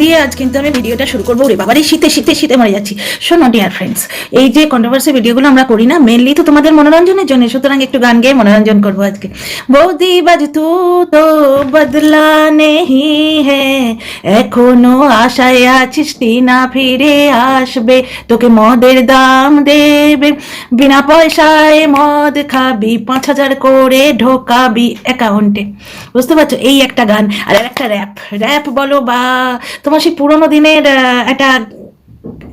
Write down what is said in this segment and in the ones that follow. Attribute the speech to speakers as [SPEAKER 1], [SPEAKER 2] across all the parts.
[SPEAKER 1] দিয়ে আজ কিন্তু আমি ভিডিওটা শুরু করব। রে বাবার এই শীতে শীতে শীতে মরে যাচ্ছি। শোনো ডিয়ার ফ্রেন্ডস এই যে কন্ট্রোভার্সি ভিডিওগুলো আমরা করি না মেনলি তো তোমাদের মনোরঞ্জনের জন্য, সুতরাং একটু গান গেয়ে মনোরঞ্জন করব আজকে। বৌদি বাজ তু তো বদলা নেহি হে, এখনও আশায় আছিস টিনা ফিরে আসবে, তোকে মদের দাম দেবে। বিনা পয়সায় মদ খাবি, পাঁচ হাজার করে ঢোকাবি অ্যাকাউন্টে। বুঝতে পারছ? এই একটা গান, আর একটা র্যাপ র্যাপ বলো বা তোমার সেই পুরোনো দিনের একটা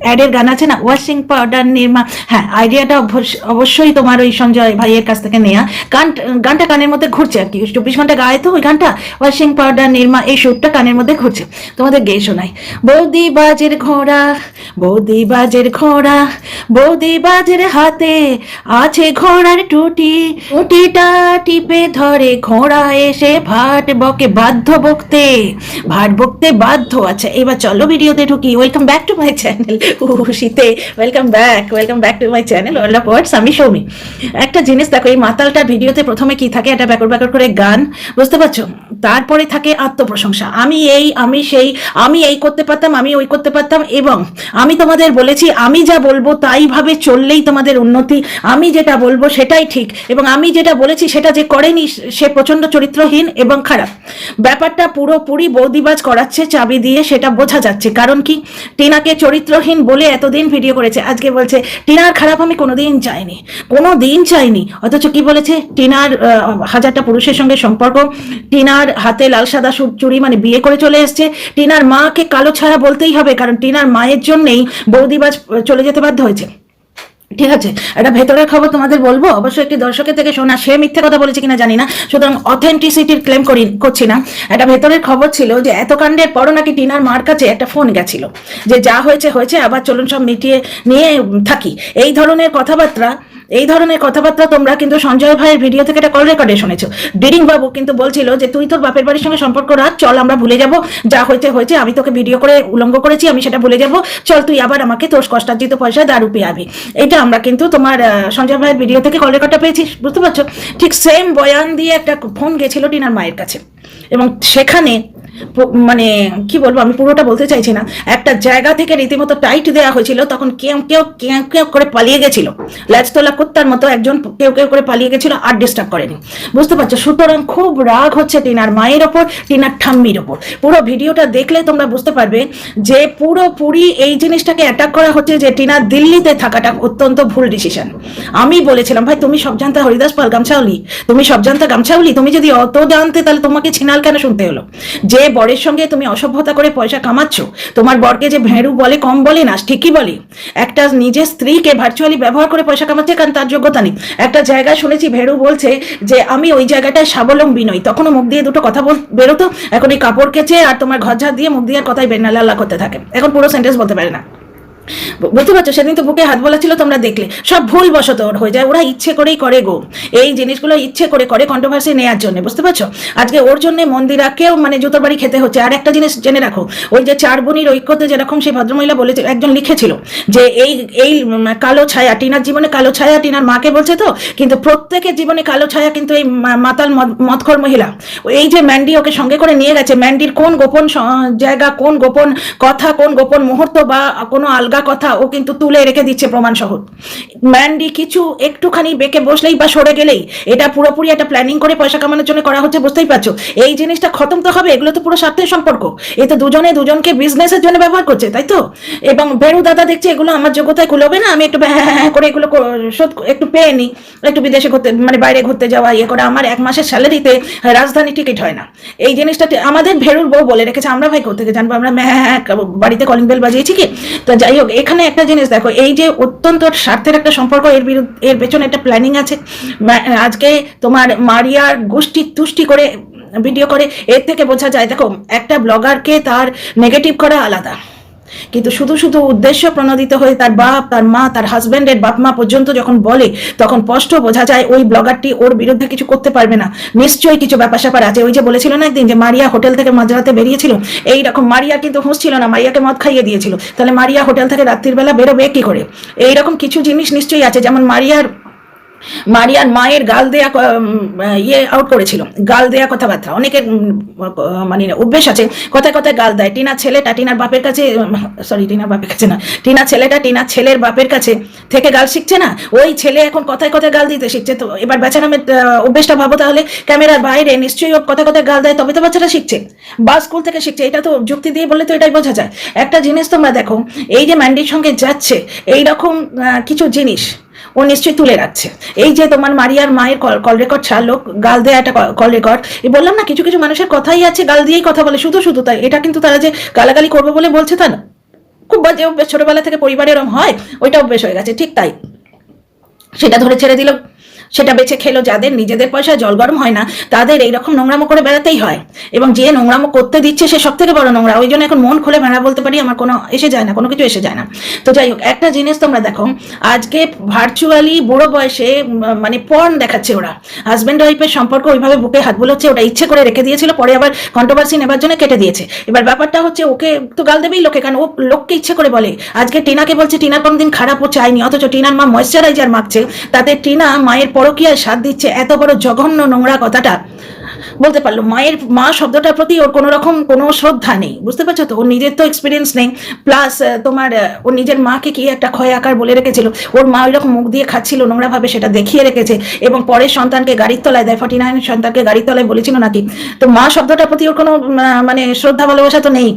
[SPEAKER 1] অ্যাডের গান আছে না? ওয়াশিং পাউডার নির্মা হ্যাঁ আইডিয়াটা অবশ্য- অবশ্যই তোমার ওই সঞ্জয় ভাইয়ের কাছ থেকে নেওয়া গান, গানটা কানের মধ্যে ঘুরছে আর কি। চব্বিশ ঘণ্টা গায়ে তো ওই গানটা? ওয়াশিং পাউডার নির্মা, এই সুরটা কানের মধ্যে ঘুরছে। তোমাদের গেয়ে শোনাই। বৌদি বাজের ঘোড়া, বৌদি বাজের ঘোড়া, বৌদি বাজের হাতে আছে ঘোড়ার টুটি। টুটিটা টিপে ধরে ঘোড়া এসে ভাট বকে বাধ্য বকতে। ভাট বকতে বাধ্য। আচ্ছা এবার চলো ভিডিওতে ঢুকি। Welcome back to my channel ও শীতে welcome back welcome back to my channel of words আমি সৌমি। একটা জিনিস দেখো, এই মাতালটার ভিডিওতে প্রথমে কি থাকে একটা ব্যাকর ব্যাকর করে গান, বুঝতে পারছ? তারপরে থাকে আত্মপ্রশংসা। আমি এই, আমি সেই, আমি এই করতে পারতাম, আমি ওই করতে পারতাম, এবং আমি তোমাদের বলেছি, আমি যা বলব তাই ভাবে চললেই তোমাদের উন্নতি। আমি যেটা বলব সেটাই ঠিক, এবং আমি যেটা বলেছি সেটা যে করেনি, সে প্রচণ্ড চরিত্রহীন এবং খারাপ। ব্যাপারটা পুরোপুরি বৌদিবাজ করাচ্ছে, চাবি দিয়ে সেটা বোঝা যাচ্ছে। কারণ কি? টিনাকে চরিত্রহীন বলে এতদিন ভিডিও করেছে। আজকে বলছে, টিনার খারাপ আমি কোনোদিন চাইনি। কোনো দিন চাইনি। অথচ কি বলেছে? টিনার হাজারটা পুরুষের সঙ্গে সম্পর্ক। টিনার হাতে লাল সাদা চুরি মানে বিয়ে করে চলে এসছে। টিনার মাকে কালো ছাড়া বলতেই হবে, কারণ টিনার মায়ের জন্যেই বৌদিবাজ চলে যেতে বাধ্য হয়েছে। ঠিক আছে এটা ভেতরের খবর তোমাদের বলব। অবশ্যই একটি দর্শকের থেকে শোনা, সে মিথ্যে কথা বলেছে কিনা জানি না, সুতরাং অথেন্টিসিটির ক্লেম করি, করছি না। এটা ভেতরের খবর ছিল যে এত কাণ্ডের পরও নাকি টিনার মার কাছে একটা ফোন গেছিল, যে যা হয়েছে হয়েছে, আবার চলুন সব মিটিয়ে নিয়ে থাকি। এই ধরনের কথাবার্তা এই ধরনের কথাবার্তা তোমরা কিন্তু সঞ্জয় ভাইয়ের ভিডিও থেকে একটা কল রেকর্ডে শুনেছো। ডিরিং বাবু কিন্তু বলছিল যে, তুই তোর বাপের বাড়ির সঙ্গে সম্পর্ক রাখ, চল আমরা ভুলে যাব। যা হয়েছে হয়েছে, আমি তোকে ভিডিও করে উলঙ্গ করেছি, আমি সেটা ভুলে যাব। চল তুই আবার আমাকে তোর কষ্টার্জিত পয়সা দারু পেয়াবি। এটা আমরা কিন্তু তোমার সঞ্জয় ভাইয়ের ভিডিও থেকে কল রেকর্ডটা পেয়েছি, বুঝতে পারছ? ঠিক সেম বয়ান দিয়ে একটা ফোন গেছিল টিনার মায়ের কাছে। এবং সেখানে মানে কি বলব, আমি পুরোটা বলতে চাইছি না। একটা জায়গা থেকে রীতিমতো টাইট দেওয়া হয়েছিল, তখন কেউ কেউ কেউ কেউ করে পালিয়ে গেছিল। ল্যাজতলা কুত্তার মতো একজন কেউ কেউ করে পালিয়ে গেছিল আর ডিস্টার্ব করেনি। বুঝতে পারছ? সুতরাং খুব রাগ হচ্ছে টিনার মায়ের ওপর, টিনার ঠাম্মির ওপর। পুরো ভিডিওটা দেখলে তোমরা বুঝতে পারবে যে পুরোপুরি এই জিনিসটাকে অ্যাটাক করা হচ্ছে যে টিনার দিল্লিতে থাকাটা অত্যন্ত ভুল ডিসিশন আমি বলেছিলাম, ভাই, তুমি সব জানতে হরিদাস পাল গামছাউলি তুমি সব জানতে গামছাউলি তুমি যদি অত জানতে তাহলে তোমাকে ছিনাল কেন শুনতে হলো? যে বরের সঙ্গে তুমি অসভ্যতা করে পয়সা কামাচ্ছ। তোমার বরকে যে ভেঁড়ু বলে, কম বলে না, ঠিকই বলে। একটা নিজের স্ত্রীকে ভার্চুয়ালি ব্যবহার করে পয়সা কামাচ্ছে কারণ তার যোগ্যতা নেই। একটা জায়গা শুনেছি ভেড়ু বলছে যে, আমি ওই জায়গাটায় স্বাবলম্বী নই। তখনও মুখ দিয়ে দুটো কথা বল, বেরোতো। এখন এই কাপড় কেচে আর তোমার ঘর ঝাড় দিয়ে মুখ দিয়ে আর কথাই বেরনা লাল্লা করতে থাকে। এখন পুরো সেন্টেন্স বলতে পারে না। বুঝতে পারছ, সেদিন তো বুকে হাত বলা ছিল, তোমরা দেখলে। সব ভুল বশত ওর হয়ে যায়, ওরা ইচ্ছে করেই করে গো। এই জিনিসগুলো ইচ্ছে করে করে কন্ট্রোভার্সি নেওয়ার জন্য, বুঝতে পারছ? আজকে ওর জন্য মন্দিরাকেও মানে জুতোর বাড়ি খেতে হচ্ছে। আর একটা জিনিস জেনে রাখো, ওই যে চার বোনির ঐক্যতে যেরকম সেই ভদ্রমহিলা বলেছে, একজন লিখেছিল যে এই এই কালো ছায়া, টিনার জীবনে কালো ছায়া, টিনার মাকে বলছে তো? কিন্তু প্রত্যেকের জীবনে কালো ছায়া কিন্তু এই মাতাল মদখোর মহিলা। এই যে ম্যান্ডি ওকে সঙ্গে করে নিয়ে গেছে, ম্যান্ডির কোন গোপন জায়গা, কোন গোপন কথা, কোন গোপন মুহূর্ত বা কোনো আলগা কথা ও কিন্তু তুলে রেখে দিচ্ছে প্রমাণ সহ। ম্যান্ডি কিছু একটুখানি বেঁকে বসলেই বা সরে গেলেই এটা পুরোপুরি একটা প্ল্যানিং করে পয়সা কামানোর জন্য করা হচ্ছে, বুঝতেই পারছ? এই জিনিসটা খতম তো হবে, এগুলো তো পুরো স্বার্থের সম্পর্ক। এ তো দুজনে দুজনকে বিজনেসের জন্য ব্যবহার করছে, তাই তো? এবং বেরু দাদা দেখছে এগুলো আমার যোগ্যতায় কুলোবে না, আমি একটু হ্যাঁ হ্যাঁ করে এগুলো শোধ একটু পেয়ে নিই একটু বিদেশে ঘুরতে মানে বাইরে ঘুরতে যাওয়া ইয়ে করে, আমার এক মাসের স্যালারিতে রাজধানী টিকিট হয় না। এই জিনিসটা আমাদের ভেরুর বউ বলে রেখেছে, আমরা ভাই কোথেকে জানব? আমরা হ্যাঁ হ্যাঁ বাড়িতে কলিং বেল বাজিয়েছি কি? তো যাই হোক এখানে একটা জিনিস দেখো, এই যে অত্যন্ত স্বার্থের একটা সম্পর্ক, এর বিরুদ্ধে, এর পেছনে একটা প্ল্যানিং আছে। আজকে তোমার মারিয়ার গোষ্ঠী তুষ্টি করে ভিডিও করে, এর থেকে বোঝা যায়, দেখো, একটা ব্লগারকে তার নেগেটিভ করা আলাদা। কিন্তু শুধু শুধু উদ্দেশ্য প্রণোদিত হয়ে তার বাপ, তার মা, তার হাজবেন্ডের বাপ মা পর্যন্ত যখন বলে, তখন স্পষ্ট বোঝা যায় ওই ব্লগারটি ওর বিরুদ্ধে কিছু করতে পারবে না। নিশ্চয়ই কিছু ব্যাপার স্যাপার আছে। ওই যে বলেছিল না একদিন যে মারিয়া হোটেল থেকে মাঝরাতে বেরিয়েছিল? এই রকম মারিয়া কিন্তু হুঁশ ছিল না, মারিয়াকে মদ খাইয়ে দিয়েছিল। তাহলে মারিয়া হোটেল থেকে রাত্রির বেলা বেরোবে কি করে? এইরকম কিছু জিনিস নিশ্চয়ই আছে। যেমন মারিয়ার মারিয়ার মায়ের গাল দেয়া ইয়ে আউট করেছিল। গাল দেয়া কথাবার্তা। অনেকের মানে অভ্যেস আছে। কথায় কথায় গাল দেয়। টিনা ছেলেটা টিনার বাপের কাছে সরি টিনার বাপের কাছে না। টিনা ছেলেটা টিনা ছেলের বাপের কাছে থেকে গাল শিখছে না? ওই ছেলে এখন কথায় কথায় গাল দিতে শিখছে। তো এবার বেচারামের অভ্যেসটা ভাবো তাহলে। ক্যামেরার বাইরে নিশ্চয়ই কথায় কথায় গাল দেয়। তবে তো বাচ্চাটা শিখছে। বা স্কুল থেকে শিখছে। এটা তো যুক্তি দিয়ে বললে তো এটাই বোঝা যায়। একটা জিনিস তোমরা দেখো, এই যে ম্যান্ডির সঙ্গে যাচ্ছে এই রকম কিছু জিনিস ও নিশ্চয়ই তুলে রাখছে। এই যে তোমার মারিয়ার মায়ের কল রেকর্ড ছাড়লো, গাল দেয়া একটা কল রেকর্ড, এ বললাম না কিছু কিছু মানুষের কথাই আছে, গাল দিয়েই কথা বলে, শুধু শুধু তাই, এটা কিন্তু তারা যে গালাগালি করবে বলে বলছে তা না। খুব বাজে অভ্যেস, ছোটবেলা থেকে পরিবারে এরম হয়, ওইটা অভ্যেস হয়ে গেছে, ঠিক তাই। সেটা ধরে ছেড়ে দিল। সেটা বেছে খেলো যাদের নিজেদের পয়সা জল গরম হয় না, তাদের এইরকম নোংরামো করে বেড়াতেই হয়। এবং যে নোংরামো করতে দিচ্ছে সে সব থেকে বড় নোংরা। ওই জন্য এখন মন খুলে ভেড়া বলতে পারি, আমার কোনো এসে যায় না, কোনো কিছু এসে যায় না। তো যাই হোক, একটা জিনিস তোমরা দেখো, আজকে ভার্চুয়ালি বুড়ো বয়সে মানে পর্ন দেখাচ্ছে ওরা। হাজব্যান্ড ওয়াইফের সম্পর্ক ওইভাবে বুকে হাত বুলোচ্ছে ওটা ইচ্ছে করে রেখে দিয়েছিল, পরে আবার কন্ট্রোভার্সি নেবার জন্য কেটে দিয়েছে। এবার ব্যাপারটা হচ্ছে, ওকে তো গাল দেবেই লোকে, কারণ ও লোককে ইচ্ছে করে বলে। আজকে টিনাকে বলছে টিনা কোনোদিন খারাপ ও চায়নি অথচ টিনার মা ময়শ্চারাইজার মাখছে, তাতে টিনা মায়ের পরকীয়ায় সাথ দিচ্ছে, এত বড় জঘন্য নোংরা কথাটা। বলতে পারল, মায়ের, মা শব্দটার প্রতি ওর কোনো রকম কোনো শ্রদ্ধা নেই, বুঝতে পারছ তো? ওর নিজের তো এক্সপিরিয়েন্স নেই প্লাস তোমার ওর নিজের মাকে কি একটা ক্ষয় আকার বলে রেখেছিল? ওর মা ওই রকম মুখ দিয়ে খাচ্ছিল, নোংরাভাবে সেটা দেখিয়ে রেখেছে, এবং পরের সন্তানকে গাড়ির তলায় দেয় ফর্টি নাইন সন্তানকে গাড়ির তলায় বলেছিল নাকি? তো মা শব্দটার প্রতি ওর কোনো মানে শ্রদ্ধা, ভালোবাসা তো নেই।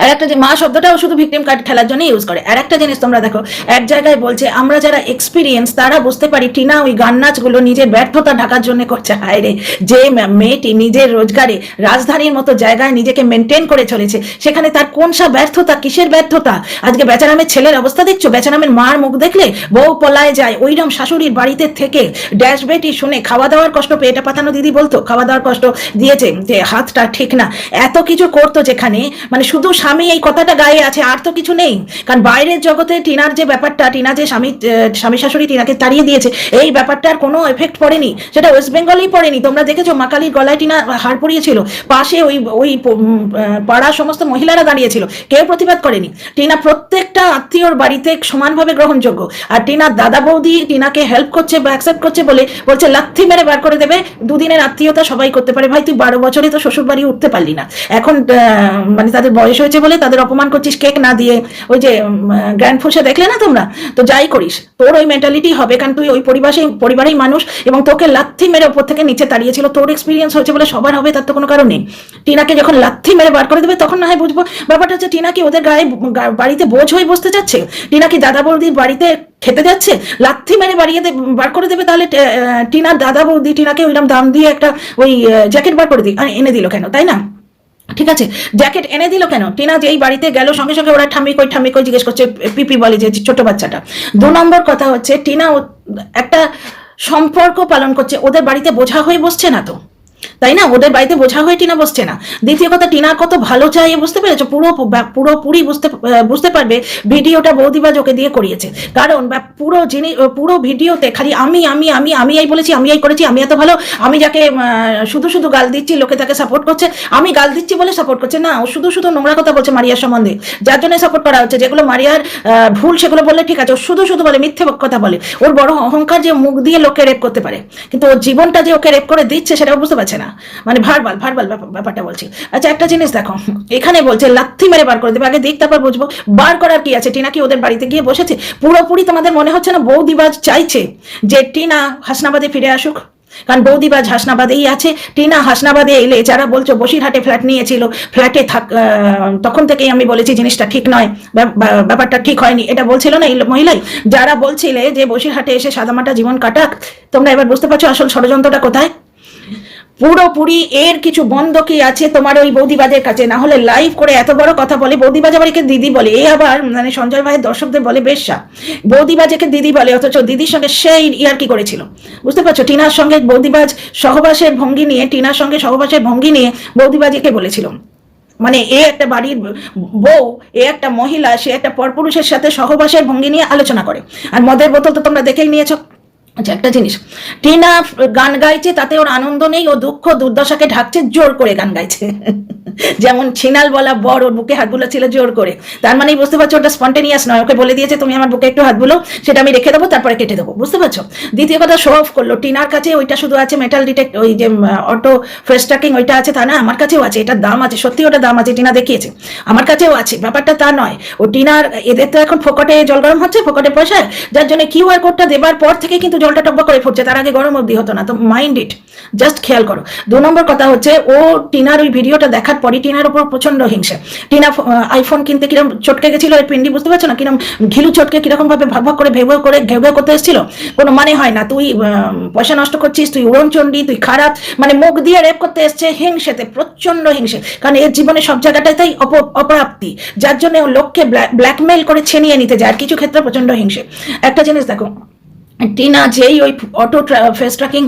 [SPEAKER 1] আর একটা যে মা শব্দটাও শুধু ভিকটিম কার্ড খেলার জন্য ইউজ করে। আর একটা জিনিস তোমরা দেখো, এক জায়গায় বলছে, আমরা যারা এক্সপিরিয়েন্স তারা বুঝতে পারি টিনা ওই গান নাচগুলো নিজের ব্যর্থতা ঢাকার জন্য করছে। হায় রে, যে মেয়েটি নিজের রোজগারে রাজধানীর মতো জায়গায় নিজেকে মেনটেন করে চলেছে, সেখানে তার কোন সা ব্যর্থতা, কিসের ব্যর্থতা? আজকে বেচারামের ছেলের অবস্থা দেখছ? বেচারামের মার মুখ দেখলে বউ পলায় যায় ওইরম শাশুড়ির বাড়িতে থেকে ড্যাশ বেটি শুনে খাওয়া দাওয়ার কষ্ট পেটে পাতানো দিদি বলতো, খাওয়া দাওয়ার কষ্ট দিয়েছে যে হাতটা ঠিক না। এত কিছু করতো যেখানে মানে শুধু স্বামী এই কথাটা গায়ে আছে আর তো কিছু নেই। কারণ বাইরের জগতে টিনার যে ব্যাপারটা টিনা যে স্বামী স্বামী শাশুড়ি টিনাকে তাড়িয়ে দিয়েছে এই ব্যাপারটার কোনো এফেক্ট পড়েনি। সেটা ওয়েস্ট বেঙ্গলেই পড়েনি। তোমরা দেখেছ মাকালির গলায় টিনা হার পড়িয়েছিল পাশে ওই ওই প- উম, আহ, পাড়ার সমস্ত মহিলারা দাঁড়িয়েছিল কেউ প্রতিবাদ করেনি। টিনা প্রত্যেকটা আত্মীয়র বাড়িতে সমানভাবে গ্রহণযোগ্য। আর টিনার দাদা বৌদি টিনাকে হেল্প করছে বা অ্যাকসেপ্ট করছে বলে বলছে লাথি মেরে বার করে দেবে। দুদিনের আত্মীয়তা সবাই করতে পারে। ভাই তুই বারো বছরে তো শ্বশুর বাড়ি উঠতে পারলি না। এখন মানে তাদের বয়স হয়েছে বলে তাদের অপমান করছিস কেক না দিয়ে। ওই যে গ্র্যান্ড ফুসে দেখলে না তোমরা? তো যাই করিস, তোর ওই মেন্টালিটি হবে কারণ তুই ওই পরিবারে পরিবারেই মানুষ এবং তোকে লাথি মেরে ওপর থেকে নিচে তাড়িয়েছিল। তোর এক্সপিরিয়েন্স হয়েছে বলে সবার হবে, তার তো কোনো কারণ নেই। টিনাকে যখন লাথি মেরে বার করে দেবে, তখন না হয় বুঝব। ব্যাপারটা হচ্ছে, টিনা কি ওদের গায়ে বাড়িতে বোঝ হয়ে বসতে যাচ্ছে টিনা কি দাদা বৌদির বাড়িতে খেতে যাচ্ছে? লাথি মেরে বাড়িয়ে বার করে দেবে তাহলে টিনার দাদা বৌদি, টিনাকে ওইরকম দাম দিয়ে একটা ওই জ্যাকেট বার করে দিই এনে দিল কেন, তাই না? ঠিক আছে? জ্যাকেট এনে দিল কেন? টিনা যে এই বাড়িতে গেল, সঙ্গে সঙ্গে ওরা ঠাম্মি কই ঠাম্মি কই জিজ্ঞেস করছে, পিপি বলে যে ছোট বাচ্চাটা। দু নম্বর কথা হচ্ছে, টিনা একটা সম্পর্ক পালন করছে, ওদের বাড়িতে বোঝা হয়ে বসছে না তো। তাই না? ওদের বাড়িতে বোঝা হয়ে টিনা বসছে না। দ্বিতীয় কথা, টিনা কত ভালো চাই বুঝতে পেরেছ? পুরো পুরোপুরি বুঝতে বুঝতে পারবে ভিডিওটা বৌদিবাজ ওকে দিয়ে করিয়েছে। কারণ পুরো জিনিস পুরো ভিডিওতে খালি আমি আমি আমি আমি এই বলেছি, আমি এই করেছি, আমি এত ভালো, আমি যাকে শুধু শুধু গাল দিচ্ছি, লোকে তাকে সাপোর্ট করছে, আমি গাল দিচ্ছি বলে সাপোর্ট করছে। না, ও শুধু শুধু নোংরা কথা বলছে মারিয়ার সম্বন্ধে। যার জন্য সাপোর্ট করা হচ্ছে, যেগুলো মারিয়ার ভুল, সেগুলো বললে ঠিক আছে, ও শুধু শুধু বলে, মিথ্যে কথা বলে। ওর বড় অহংকার যে মুখ দিয়ে লোকে রেপ করতে পারে। কিন্তু ওর জীবনটা যে ওকে রেপ করে দিচ্ছে সেটা বুঝতে পারছে না। মানে ভারবাল ভারবাল ব্যাপারটা বলছি। আচ্ছা একটা জিনিস দেখো, এখানে বলছে, লাথি মেরে বার করে দেবে, আগে দেখ তারপর বুঝব। বার করার কি আছে? টিনা কি ওদের বাড়িতে গিয়ে বসেছে? পুরোপুরি তোমাদের মনে হচ্ছে না বৌদিবাজ চাইছে যে টিনা হাসনাবাদে ফিরে আসুক? কারণ বৌদিবাজ হাসনাবাদেই আছে। টিনা হাসনাবাদে এলে যারা বলছো, বসিরহাটে ফ্ল্যাট নিয়েছিল ফ্ল্যাটে থাক তখন থেকেই আমি বলেছি জিনিসটা ঠিক নয় ব্যা- ব্যা- ব্যাপারটা ঠিক হয়নি। এটা বলছিল না এই মহিলাই। যারা বলছিলে যে বসিরহাটে এসে সাদামাটা জীবন কাটাক, তোমরা এবার বুঝতে পারছ আসল ষড়যন্ত্রটা কোথায়? পুরোপুরি এর কিছু বন্ধ কি আছে তোমার ওই বৌদিবাজের কাছে। না হলে লাইভ করে এত বড় কথা বলে বৌদিবাজ দিদি বলে। এ আবার মানে সঞ্জয় ভাইয়ের দর্শকদের বলে বেশ্যা বৌদিবাজকে দিদি বলে, অথচ দিদির সঙ্গে সেই ইয়ার কি করেছিল? বুঝতে পারছ? টিনার সঙ্গে বৌদিবাজ সহবাসের ভঙ্গি নিয়ে, টিনার সঙ্গে সহবাসের ভঙ্গি নিয়ে বৌদিবাজকে বলেছিল। মানে এ একটা বাড়ির বউ, এ একটা মহিলা, সে একটা পরপুরুষের সাথে সহবাসের ভঙ্গি নিয়ে আলোচনা করে। আর মদের বোতল তো তোমরা দেখেই নিয়েছো। আচ্ছা একটা জিনিস। টিনা গান গাইছে, তাতে ওর আনন্দ নেই, ও দুঃখ, দুর্দশাকে ঢাকছে, জোর করে গান গাইছে। যেমন ছিনাল বলা বড় ওর বুকে হাতগুলো ছিল জোর করে। তার মানেই বুঝতে পারছ ওটা স্পন্টেনিয়াস নয়। ওকে বলে দিয়েছে, তুমি আমার বুকে একটু হাত বুলো, সেটা আমি রেখে দেবো, তারপরে কেটে দেবো। বুঝতে পারছ? দ্বিতীয় কথা শো অফ করল। টিনার কাছে ওইটা শুধু আছে মেটাল ডিটেক্ট ওই যে অটো ফেস ট্র্যাকিং ওইটা আছে, তা না? আমার কাছেও আছে, এটার দাম আছে, সত্যি ওটা দাম আছে, টিনা দেখিয়েছে। আমার কাছেও আছে, ব্যাপারটা তা নয়। ও টিনার, এদের তো এখন ফোকটে জল গরম হচ্ছে, ফোকটে পয়সায় যার জন্য কিউআর কোডটা দেবার পর থেকে কিন্তু জলটা টকবক করে ফুটছে। তার আগে গরম অবধি হতো না, তো মাইন্ড ইট জাস্ট খেয়াল করো। দু নম্বর কথা হচ্ছে, ও টিনার ওই ভিডিওটা দেখার পরই টিনার উপর প্রচণ্ড হিংসে। টিনা আইফোন কিনতে কিরম চটকে গেছিল ওই পিন্ডি বুঝতে পারছ না? কিরম ঘিলু চটকে কীরকম ভাবে ভাগ ভাগ করে ভেউ করে ঘেউ করতে এসেছিল? কোনো মানে হয় না। তুই পয়সা নষ্ট করছিস, তুই উড়নচণ্ডী তুই খারাপ। মানে মুখ দিয়ে রেপ করতে এসছে হিংসেতে প্রচণ্ড হিংসে। কারণ এর জীবনে সব জায়গাটাতেই অপ- অপ্রাপ্তি। যার জন্য লোককে ব্ল্যাকমেল করে ছেনিয়ে নিতে যায়। আর কিছু ক্ষেত্রে প্রচণ্ড হিংসে। একটা জিনিস দেখো টিনা যেই ওই অটো ফেস ট্র্যাকিং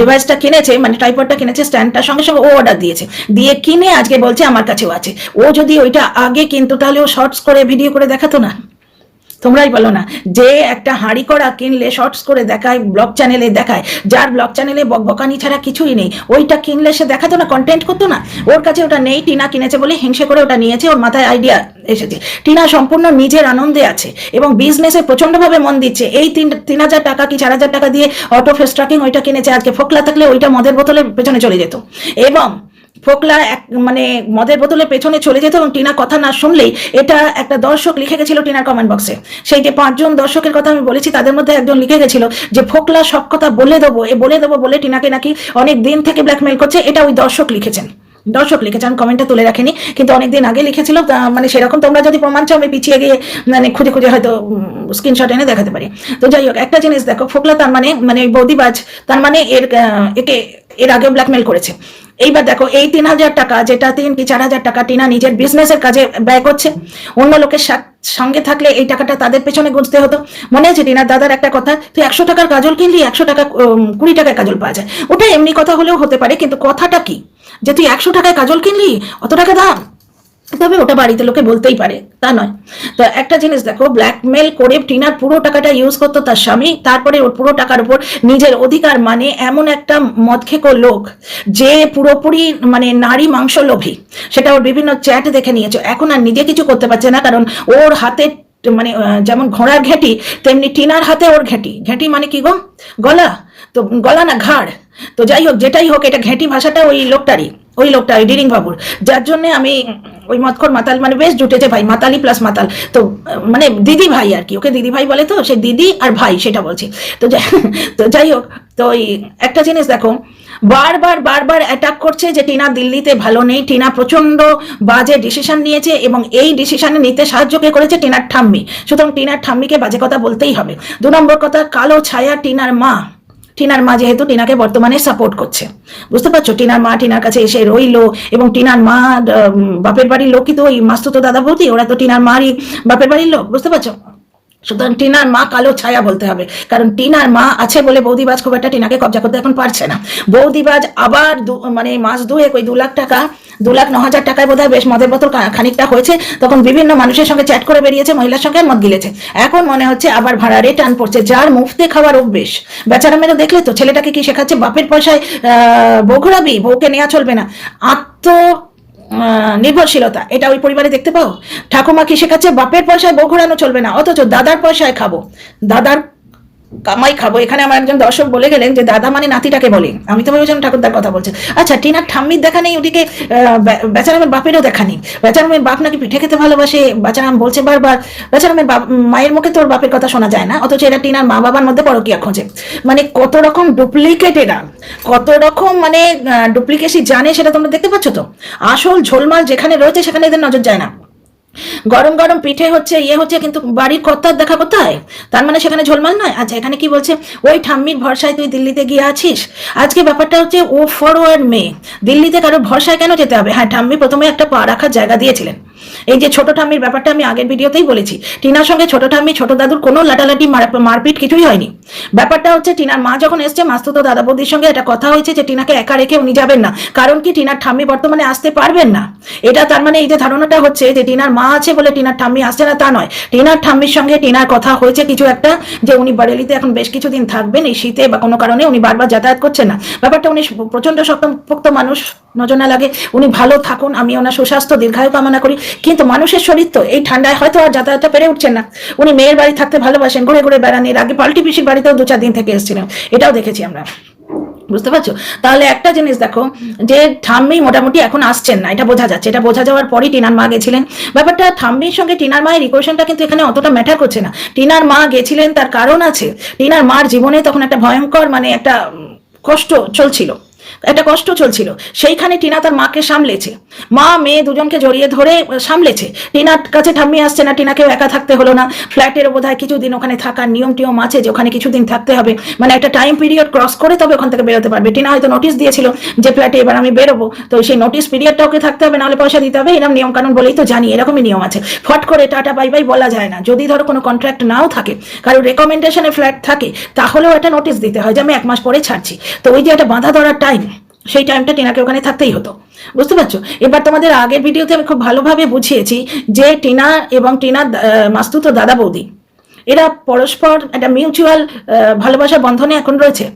[SPEAKER 1] ডিভাইসটা কিনেছে মানে টাইপারটা কিনেছে স্ট্যান্ডটার সঙ্গে সঙ্গে ও অর্ডার দিয়েছে। দিয়ে কিনে আজকে বলছে আমার কাছেও আছে। ও যদি ওইটা আগে কিন্তু, তাহলে ও শর্টস করে ভিডিও করে দেখাতো না? তোমরাই বলো না। যে একটা হাঁড়ি করা কিনলে শর্টস করে দেখায় ব্লগ চ্যানেলে দেখায়, যার ব্লগ চ্যানেলে বকবকানি ছাড়া কিছুই নেই, ওইটা কিনলে সে দেখাতো না কন্টেন্ট করতো না? ওর কাছে ওটা নেই, টিনা কিনেছে বলে হিংসে করে ওটা নিয়েছে, ওর মাথায় আইডিয়া এসেছে। টিনা সম্পূর্ণ নিজের আনন্দে আছে এবং বিজনেসে প্রচন্ডভাবে মন দিচ্ছে। এই তিন তিন হাজার টাকা কি চার হাজার টাকা দিয়ে অটো ফেস ট্রাকিং ওইটা কিনেছে, আজকে ফোকলা থাকলে ওইটা মদের বোতলের পেছনে চলে যেত। এবং ফোকলা এক মানে মদের বোতলের পেছনে চলে যেত এবং টিনা কথা না শুনলেই এটা একটা দর্শক লিখে গেছিল টিনার কমেন্ট বক্সে সেই যে পাঁচজন দর্শকের কথা আমি বলেছি, তাদের মধ্যে একজন লিখে গেছিল যে ফোকলা সব কথা বলে দেবো, এ বলে দেবো বলে টিনাকে নাকি অনেক দিন থেকে ব্ল্যাকমেল করছে। এটা ওই দর্শক লিখেছেন। দর্শক লিখেছেন কমেন্টটা তুলে রাখেনি, কিন্তু অনেকদিন আগে লিখেছিল মানে সেরকম তোমরা যদি প্রমাণ চাও, আমি পিছিয়ে গিয়ে মানে খুঁজে খুঁজে হয়তো স্ক্রিনশট এনে দেখাতে পারি। তো যাই হোক, একটা জিনিস দেখো, ফোকলা তার মানে মানে বৌদিবাজ তার মানে এর একে, এর আগেও ব্ল্যাকমেল করেছে। এইবার দেখো, এই তিন হাজার টাকা যেটা তিন কি চার হাজার টাকা টিনা নিজের বিজনেসের কাজে ব্যয় করছে, অন্য লোকের সঙ্গে থাকলে এই টাকাটা তাদের পেছনে গুঁজতে হতো। মনে আছে টিনার দাদার একটা কথা, তুই একশো টাকার কাজল কিনলি, একশো টাকা কুড়ি টাকায় কাজল পাওয়া যায়। ওটা এমনি কথা হলেও হতে পারে, কিন্তু কথাটা কি? যে তুই একশো টাকায় কাজল কিনলি, অত টাকা দাম? তবে ওটা বাড়িতে লোকে বলতেই পারে, তা নয়। তো একটা জিনিস দেখো ব্ল্যাকমেল করে টিনার পুরো টাকাটা ইউজ করতো তার স্বামী, তারপরে ওর পুরো টাকার উপর নিজের অধিকার মানে এমন একটা মদ খেকো লোক যে পুরোপুরি মানে নারী মাংস লোভী সেটা ওর বিভিন্ন চ্যাট দেখে নিয়েছে। এখন আর নিজে কিছু করতে পারছে না, কারণ ওর হাতে মানে যেমন ঘোড়ার ঘেঁটি, তেমনি টিনার হাতে ওর ঘেঁটি। ঘেঁটি মানে কি গো? গলা? তো গলা না ঘাড়? তো যাই হোক, যেটাই হোক, এটা ঘেঁটি ভাষাটা ওই লোকটারই। ওই লোকটা, ওই ডিরিং বাবুর। যার জন্য আমি ওই মতখর মাতাল মানে বেশ জুটেছে ভাই, মাতালি প্লাস মাতাল। তো মানে দিদি ভাই আর কি, ওকে দিদি ভাই বলে তো, সে দিদি আর ভাই, সেটা বলছি। তো তো যাই হোক, তো ওই একটা জিনিস দেখো, বারবার বারবার অ্যাটাক করছে যে টিনা দিল্লিতে ভালো নেই, টিনা প্রচণ্ড বাজে ডিসিশন নিয়েছে এবং এই ডিসিশনে নিতে সাহায্য কে করেছে? টিনার ঠাম্মি। সুতরাং টিনার ঠাম্মিকে বাজে কথা বলতেই হবে। দু নম্বর কথা, কালো ছায়া টিনার মা। টিনার মা যেহেতু টিনাকে বর্তমানে সাপোর্ট করছে। বুঝতে পারছ? টিনার মা টিনার কাছে এসে রইল এবং টিনার মা বাপের বাড়ির লোকই তো ওই মাস্তুতো দাদা বৌদি ওরা তো টিনার মারই বাপের বাড়ির লোক, বুঝতে পারছ? সুতরাং টিনার মা কালো ছায়া বলতে হবে। কারণ টিনার মা আছে বলে বৌদিবাজ খুব একটা টিনাকে কবজা করতে এখন পারছে না। বৌদিবাজ আবার মানে মাস দুয়েক ওই দু লাখ টাকা দু লাখ ন হাজার টাকায় বোধহয় বেশ মদের বোতল খানিকটা হয়েছে। তখন বিভিন্ন মানুষের সঙ্গে চ্যাট করে বেরিয়েছে মহিলার সঙ্গে মদ গিলেছে। এখন মনে হচ্ছে আবার ভাড়া রে রিটার্ন পড়ছে যার মুফতে খাওয়ার অভ্যেস। বেচারা মেয়েরা দেখলে তো ছেলেটাকে কি শেখাচ্ছে? বাপের পয়সায় আহ, বউ ঘোরাবি বউকে নেওয়া চলবে না। আত্ম নির্ভরশীলতা, এটা ওই পরিবারে দেখতে পাও? ঠাকুমা কি শেখাচ্ছে, বাপের পয়সায় বউ ঘোরানো চলবে না, অথচ দাদার পয়সায় খাব। দাদার কামাই খাব। এখানে আমার একজন দর্শক বলে গেলেন যে, দাদা মানে নাতিটাকে বলে। আমি তো ভেবেছিলাম ঠাকুরদার কথা বলছে। আচ্ছা টিনার ঠাম্মির দেখা নেই, ওদিকে বেচারামের বাপেরও দেখা নেই। বেচারামের বাপ নাকি পিঠে খেতে ভালোবাসে? বেচারাম বলছে বারবার, বেচারামের বাপ, মায়ের মুখে তোর বাপের কথা শোনা যায় না, অথচ এরা টিনার মা বাবার মধ্যে পরকিয়া খোঁজে। মানে কত রকম ডুপ্লিকেট এরা, কত রকম মানে ডুপ্লিকেসি জানে, সেটা তোমরা দেখতে পাচ্ছ তো? আসল ঝোলমাল যেখানে রয়েছে, সেখানে এদের নজর যায় না। গরম গরম পিঠে হচ্ছে ইয়ে হচ্ছে, কিন্তু বাড়ির কর্তার দেখা কোথায়? তার মানে সেখানে ঝোলমাল নয়? আচ্ছা এখানে কি বলছে? ওই ঠাম্মির ভরসায় তুই দিল্লিতে গিয়ে আছিস? আজকে ব্যাপারটা হচ্ছে ও ফরওয়ার্ড মেয়ে। দিল্লিতে কারও ভরসায় কেন যেতে হবে? হ্যাঁ ঠাম্মি প্রথমে একটা পা রাখার জায়গা দিয়েছিলেন। এই যে ছোট ঠাম্মির ব্যাপারটা আমি আগের ভিডিওতেই বলেছি। টিনার সঙ্গে ছোট ঠাম্মি, ছোট দাদুর কোনো লাটালাটি, মার- মারপিট কিছুই হয়নি। ব্যাপারটা হচ্ছে টিনার মা যখন এসছে, মাস্তুতো দাদা বৌদির সঙ্গে এটা কথা হয়েছে যে টিনাকে একা রেখে উনি যাবেন না। কারণ কি, টিনার ঠাম্মি বর্তমানে আসতে পারবেন না? এটা তার মানে এই যে ধারণাটা হচ্ছে যে টিনার মা আছে বলে টিনার ঠাম্মি আসছে না, তা নয়। টিনার ঠাম্মির সঙ্গে টিনার কথা হয়েছে কিছু একটা, যে উনি বারেলিতে এখন বেশ কিছুদিন থাকবেন, এই শীতে বা কোনো কারণে উনি বারবার যাতায়াত করছেন না। ব্যাপারটা উনি প্রচণ্ড শক্তপোক্ত মানুষ, নজর লাগে। উনি ভালো থাকুন, আমি ওনার সুস্বাস্থ্য, দীর্ঘায়ু কামনা করি। কিন্তু মানুষের শরীর তো, এই ঠান্ডায় হয়তো আর যাতায়াতটা পেরে উঠছেন না। উনি মেয়ের বাড়ি থাকতে ভালোবাসেন, ঘুরে ঘুরে বেড়ান, এর আগে পাল্টি পিসির বাড়িতেও দু চার দিন থেকে এসেছিলেন। এটাও দেখেছি আমরা। বুঝতে পারছ? তাহলে একটা জিনিস দেখো, যে ঠাম্মি মোটামুটি এখন আসছেন না, এটা বোঝা যাচ্ছে। এটা বোঝা যাওয়ার পরই টিনার মা গেছিলেন। ব্যাপারটা ঠাম্মির সঙ্গে টিনার মায়ের ইকুয়েশনটা কিন্তু এখানে অতটা ম্যাটার করছে না। টিনার মা গেছিলেন, তার কারণ আছে। টিনার মার জীবনে তখন একটা ভয়ঙ্কর মানে একটা কষ্ট চলছিল। একটা কষ্ট চলছিল। সেইখানে টিনা তার মাকে সামলেছে। মা, মেয়ে দুজনকে জড়িয়ে ধরে সামলেছে। টিনার কাছে ঠাম্মি আসছে না, টিনাকেও একা থাকতে হলো না। ফ্ল্যাটের বোধ হয় কিছুদিন ওখানে থাকার নিয়ম টিয়ম আছে যে ওখানে কিছুদিন থাকতে হবে। মানে একটা টাইম পিরিয়ড ক্রস করে তবে ওখান থেকে বেরোতে পারবে। টিনা হয়তো নোটিশ দিয়েছিল যে ফ্ল্যাটে এবার আমি বেরোবো। তো সেই নোটিশ পিরিয়ডটা ওকে থাকতে হবে, নাহলে পয়সা দিতে হবে। এরকম নিয়ম কানুন বলেই তো জানি, এরকমই নিয়ম আছে। ফট করে টাটা বাই বাই বলা যায় না। যদি ধরো কোনো কন্ট্রাক্ট নাও থাকে কারও রেকমেন্ডেশনে ফ্ল্যাট থাকে, তাহলেও একটা নোটিশ দিতে হয় যে আমি এক মাস পরে ছাড়ছি। তো ওই যে একটা বাঁধা ধরার টাইম সেই টাইমটা টিনাকে ওখানে থাকতেই হতো। বুঝতে পারছ? এবার তোমাদের আগের ভিডিওতে আমি খুব ভালোভাবে বুঝিয়েছি যে টিনা এবং টিনার মাস্তুত দাদা বৌদি, এরা পরস্পর একটা মিউচুয়াল ভালোবাসা বন্ধনে এখন রয়েছে।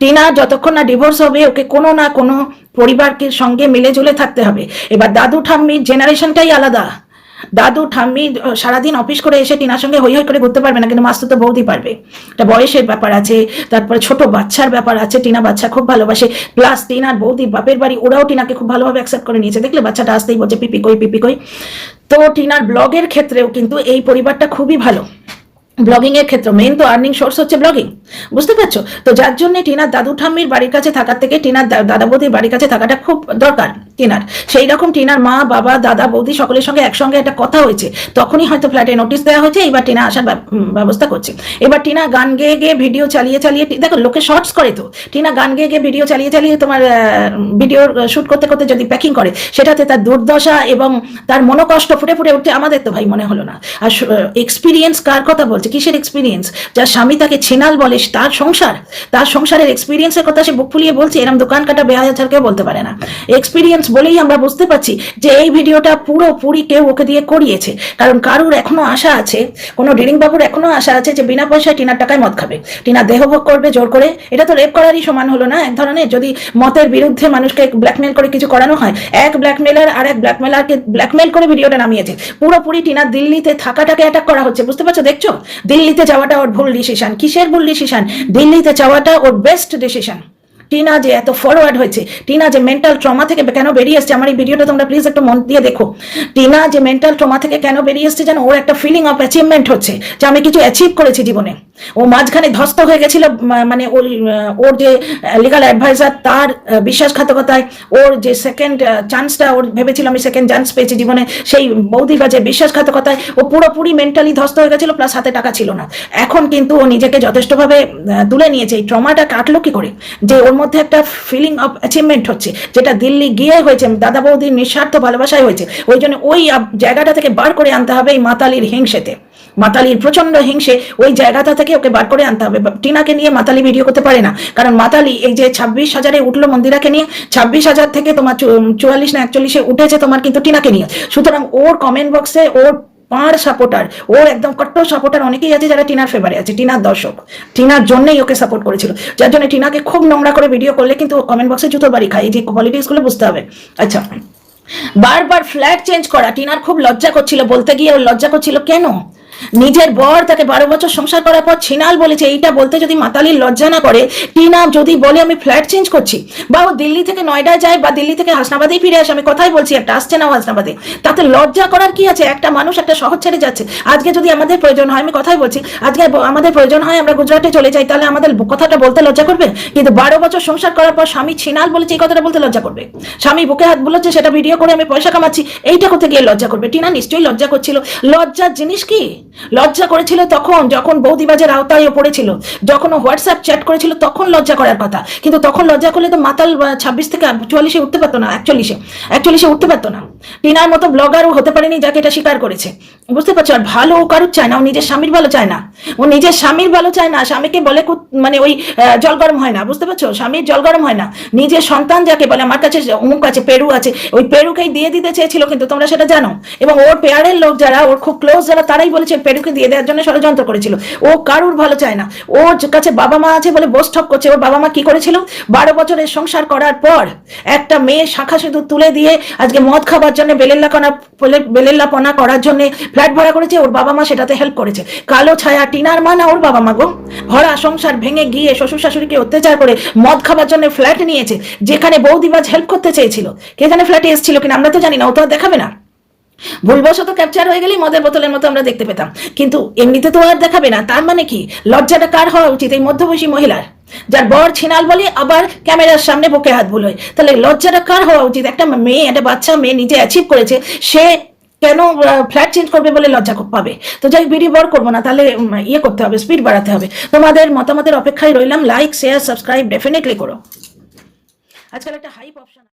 [SPEAKER 1] টিনা যতক্ষণ না ডিভোর্স হবে, ওকে কোনো না কোনো পরিবারকে সঙ্গে মিলে ঝুলে থাকতে হবে। এবার দাদু ঠাম্মির জেনারেশনটাই আলাদা। দাদু, ঠাম্মি সারাদিন অফিস করে এসে টিনার সঙ্গে হই হই করে ঘুরতে পারবে না, কিন্তু মাস্তু তো বৌদি পারবে। একটা বয়সের ব্যাপার আছে, তারপরে ছোট বাচ্চার ব্যাপার আছে, টিনা বাচ্চা খুব ভালোবাসে। প্লাস টিনার বৌদি, বাপের বাড়ি, ওরাও টিনাকে খুব ভালোভাবে অ্যাকসেপ্ট করে নিয়েছে। দেখলে বাচ্চাটা আসতেই বলছে, পিপি কই পিপি কই? তো টিনার ব্লগের ক্ষেত্রেও কিন্তু এই পরিবারটা খুবই ভালো। ব্লগিং এর ক্ষেত্রে মেইন তো আর্নিং সোর্স হচ্ছে ব্লগিং বুঝতে পারছ? তো যার জন্য টিনার দাদু ঠাম্মির বাড়ির কাছে থাকার থেকে টিনার দাদা বৌদির বাড়ির কাছে থাকাটা খুব দরকার টিনার। সেই রকম টিনার মা, বাবা, দাদা, বৌদি সকলের সঙ্গে একসঙ্গে একটা কথা হয়েছে, তখনই হয়তো ফ্ল্যাটে নোটিশ দেওয়া হয়েছে এবার টিনা আসার ব্যব- ব্যবস্থা করছে। এবার টিনা গান গেয়ে গিয়ে ভিডিও চালিয়ে চালিয়ে দেখো লোকে শর্টস করে তো, টিনা গান গেয়ে গিয়ে ভিডিও চালিয়ে চালিয়ে তোমার ভিডিও শুট করতে করতে যদি প্যাকিং করে, সেটাতে তার দুর্দশা এবং তার মনোকষ্ট ফুটে ফুটে উঠতে আমাদের তো ভাই মনে হলো না। আর এক্সপিরিয়েন্স কার কথা বলছে? কিসের এক্সপিরিয়েন্স যার স্বামী তাকে ছেনাল বলে তার সংসার? তার সংসারের এক্সপিরিয়েন্সের কথা সে বুক ফুলিয়ে বলছে, এরম দোকান কাটা বেহাজা ছাড়া কেউ বলতে পারে না। এক্সপিরিয়েন্স বলেই আমরা বুঝতে পারছি যে এই ভিডিওটা পুরোপুরি কেউ ওকে দিয়ে করিয়েছে। কারণ কারুর এখনও আশা আছে, কোনো ডিরিং বাবুর এখনও আশা আছে যে বিনা পয়সায় টিনার টাকায় মদ খাবে। টিনা দেহভোগ করবে জোর করে। এটা তো রেপ করারই সমান হলো না, এক ধরনের যদি মতের বিরুদ্ধে মানুষকে ব্ল্যাকমেল করে কিছু করানো হয়, এক ব্ল্যাকমেলার আর এক ব্ল্যাকমেলারকে ব্ল্যাকমেল করে ভিডিওটা নামিয়েছে। পুরোপুরি টিনা দিল্লিতে থাকাটাকে অ্যাটাক করা হচ্ছে, বুঝতে পারছ? দেখছ? দিল্লিতে যাওয়াটা ওর ভুল ডিসিশন কিসের ভুল ডিসিশন দিল্লিতে যাওয়াটা ওর বেস্ট ডিসিশন টিনা যে এত ফরওয়ার্ড হয়েছে, টিনা যে মেন্টাল ট্রমা থেকে কেন বেরিয়ে এসছে, আমার এই ভিডিওটা তোমরা প্লিজ একটু মন দিয়ে দেখো। টিনা যে মেন্টাল ট্রমা থেকে কেন বেরিয়ে এসছে যেন ওর একটা ফিলিং অফ অ্যাচিভমেন্ট হচ্ছে, যে আমি কিছু অ্যাচিভ করেছি জীবনে। ও মাঝখানে ধস্ত হয়ে গেছিল মানে ওই ওর যে লিগাল অ্যাডভাইজার তার বিশ্বাসঘাতকতায়। ওর যে সেকেন্ড চান্সটা ওর ভেবেছিল, আমি সেকেন্ড চান্স পেয়েছি জীবনে, সেই বৌদি বা যে বিশ্বাসঘাতকতায় ও পুরোপুরি মেন্টালি ধস্ত হয়ে গেছিল প্লাস হাতে টাকা ছিল না। এখন কিন্তু ও নিজেকে যথেষ্টভাবে তুলে নিয়েছে। এই ট্রমাটা কাটলো কি করে? যে ওর মধ্যে একটা ফিলিং অফ অ্যাচিভমেন্ট হচ্ছে, যেটা দিল্লি গিয়ে হয়েছে, দাদা বৌদির নিঃস্বার্থ ভালোবাসায় হয়েছে, ওই জন্য ওই জায়গাটা থেকে বার করে আনতে হবে এই মাতালির হিংসেতে। মাতালির প্রচণ্ড হিংসে ওই জায়গাটা থেকে ওকে বার করে আনতে হবে। টিনাকে নিয়ে মাতালি ভিডিও করতে পারে না, কারণ মাতালি এই যে ছাব্বিশ হাজারে উঠল মন্দিরাকে নিয়ে, ছাব্বিশ হাজার থেকে তোমার চুয়াল্লিশ না একচল্লিশে উঠেছে তোমার কিন্তু টিনাকে নিয়ে। সুতরাং ওর কমেন্ট বক্সে ওর পাঁড় সাপোর্টার ওর একদম কট্টর সাপোর্টার অনেকেই আছে যারা টিনার ফেভারে আছে, টিনার দর্শক। টিনার জন্যই ওকে সাপোর্ট করেছিল। যার জন্য টিনাকে খুব নোংরা করে ভিডিও করলে কিন্তু কমেন্ট বক্সে জুতো বাড়ি খায়। এই যে পলিটিক্সগুলো বুঝতে হবে। আচ্ছা বারবার ফ্ল্যাট চেঞ্জ করা, টিনার খুব লজ্জা করছিল। বলতে গিয়ে ওর লজ্জা করছিল কেন? নিজের বর তাকে বারো বছর সংসার করার পর ছিনাল বলেছে, এইটা বলতে যদি মাতালির লজ্জা না করে, টিনা যদি বলে আমি ফ্ল্যাট চেঞ্জ করছি, বা ও দিল্লি থেকে নয়ডায় যায় বা দিল্লি থেকে হাসনাবাদেই ফিরে আসে, আমি কথাই বলছি, একটা আসছে না হাসনাবাদে। তাতে লজ্জা করার কি আছে? একটা মানুষ একটা শহর ছেড়ে যাচ্ছে। আজকে যদি আমাদের প্রয়োজন হয়, আমি কথাই বলছি, আজকে আমাদের প্রয়োজন হয় আমরা গুজরাটে চলে যাই, তাহলে আমাদের কথাটা বলতে লজ্জা করবে? কিন্তু বারো বছর সংসার করার পর স্বামী ছিনাল বলেছে, এই কথাটা বলতে লজ্জা করবে। স্বামী বুকে হাত বলেছে সেটা ভিডিও করে আমি পয়সা কামাচ্ছি, এইটা করতে গিয়ে লজ্জা করবে? টিনা নিশ্চয়ই লজ্জা করছিল। লজ্জার জিনিস কি? লজ্জা করেছিল তখন, যখন বৌদিবাজের আওতায় পড়েছিল। যখন হোয়াটসঅ্যাপ চ্যাট করেছিল, তখন লজ্জা করার কথা। কিন্তু তখন লজ্জা করলে তো মাতাল ছাব্বিশ থেকে চুয়াল্লিশে উঠতে পারতো না, একচল্লিশে। একচল্লিশে উঠতে পারতো না। টিনার মতো ব্লগারও হতে পারেনি যাকে এটা স্বীকার করেছে। বুঝতে পারছ? আর ভালো ও কারুর চায় না, ও নিজের স্বামীর ভালো চায় না। ও নিজের স্বামীর ভালো চায় না, স্বামীকে বলে মানে ওই জল গরম হয় না। বুঝতে পারছ? স্বামীর জল গরম হয় না। নিজের সন্তান যাকে বলে, আমার কাছে অমুক আছে, পেরু আছে। ওই পেরুকেই দিয়ে দিতে চেয়েছিল, কিন্তু তোমরা সেটা জানো। এবং ওর পেয়ারের লোক যারা, ওর খুব ক্লোজ যারা, তারাই বলেছে পেরুকে দিয়ে দেওয়ার জন্য ষড়যন্ত্র করেছিল। ও কারুর ভালো চায় না। ওর কাছে বাবা মা আছে বলে বোস ঠক করছে। ওর বাবা মা কি করেছিল? বারো বছরের সংসার করার পর একটা মেয়ে শাখা সিঁদুর তুলে দিয়ে আজকে মদ খাবার জন্য বেলেল্লা কনা বেলেল্লাপনা করার জন্য ফ্ল্যাট ভাড়া করেছে। ওর বাবা মা সেটাতে হেল্প করেছে। কালো ছায়া, টিনার মা না ওর বাবা মা গো। ভরা সংসার ভেঙে গিয়ে শ্বশুর শাশুড়িকে অত্যাচার করে মদ খাবার জন্য ফ্ল্যাট নিয়েছে। যেখানে বৌদিবাজ হেল্প করতে চেয়েছিল। কে জানে ফ্ল্যাটে এসেছিল কিনা? আমরা তো জানি না। ও তো দেখাবে না। ভুলবশত ক্যাপচার হয়ে গেলেই মদের বোতলের মতো আমরা দেখতে পেতাম। কিন্তু এমনিতে তো আর দেখাবে না, তার মানে কি? লজ্জাটা কার হওয়া উচিত এই মধ্যবয়সী মহিলার? যার বর ছিনাল বলে আবার ক্যামেরার সামনে বুকে হাত ভুল হয় তাহলে লজ্জাটা কার হওয়া উচিত? একটা মেয়ে, একটা বাচ্চা মেয়ে নিজে অ্যাচিভ করেছে, সে কেন ফ্ল্যাট চেঞ্জ করবে বলে লজ্জা পাবে? তো যাই ভিডিও বর করব না, তাহলে ইয়ে করতে হবে স্পিড বাড়াতে হবে। তোমাদের মতামতের অপেক্ষায় রইলাম। লাইক শেয়ার সাবস্ক্রাইব ডেফিনেটলি করো। আজকাল একটা হাইপ অপশন